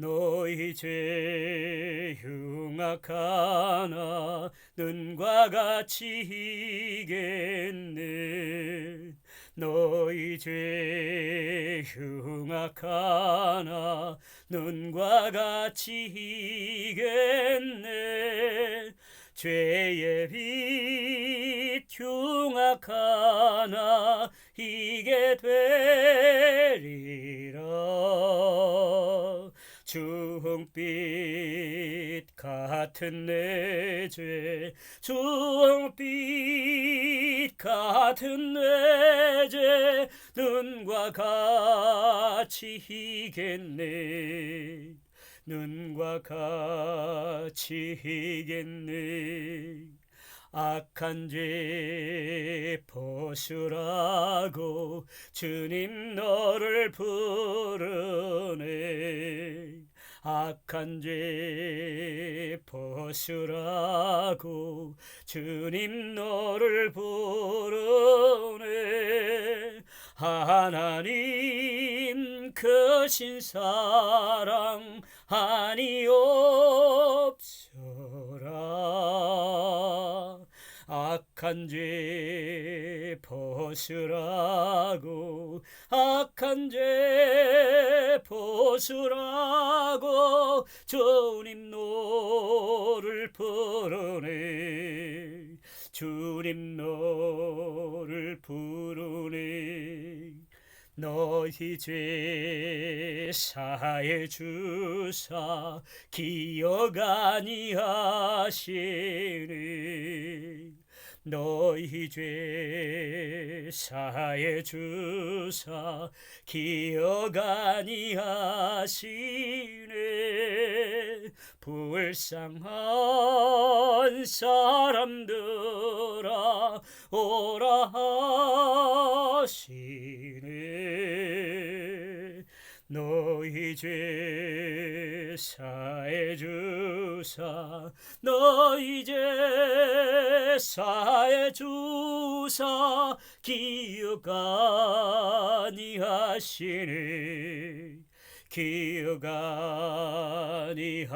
너희 죄 흉악하나 눈과 같이 이겠네. 너희 죄 흉악하나 눈과 같이 이겠네. 죄의 빛 흉악하나 이게 되리라 주홍빛 같은 내 죄. 주홍빛 같은 내 죄. 눈과 같이 희겠네. 눈과 같이 희겠네. 악한 죄 벗으라고 주님 너를 부르네 악한 죄 벗으라고 주님 너를 부르네. 하나님 크신 사랑 아니 없 악한 죄 벗으라고 악한 죄 벗으라고 주님 너를 부르네. 주님 너를 부르네. 너희 죄 사해 주사 기억 아니하시네 너희 죄 사해 주사 기억 아니하시네. 불쌍한 사람들아 오라 하시네. 너희 죄 사해 주사. 너희 죄 사해 주사. 기억 아니하시네 기억 아니하시네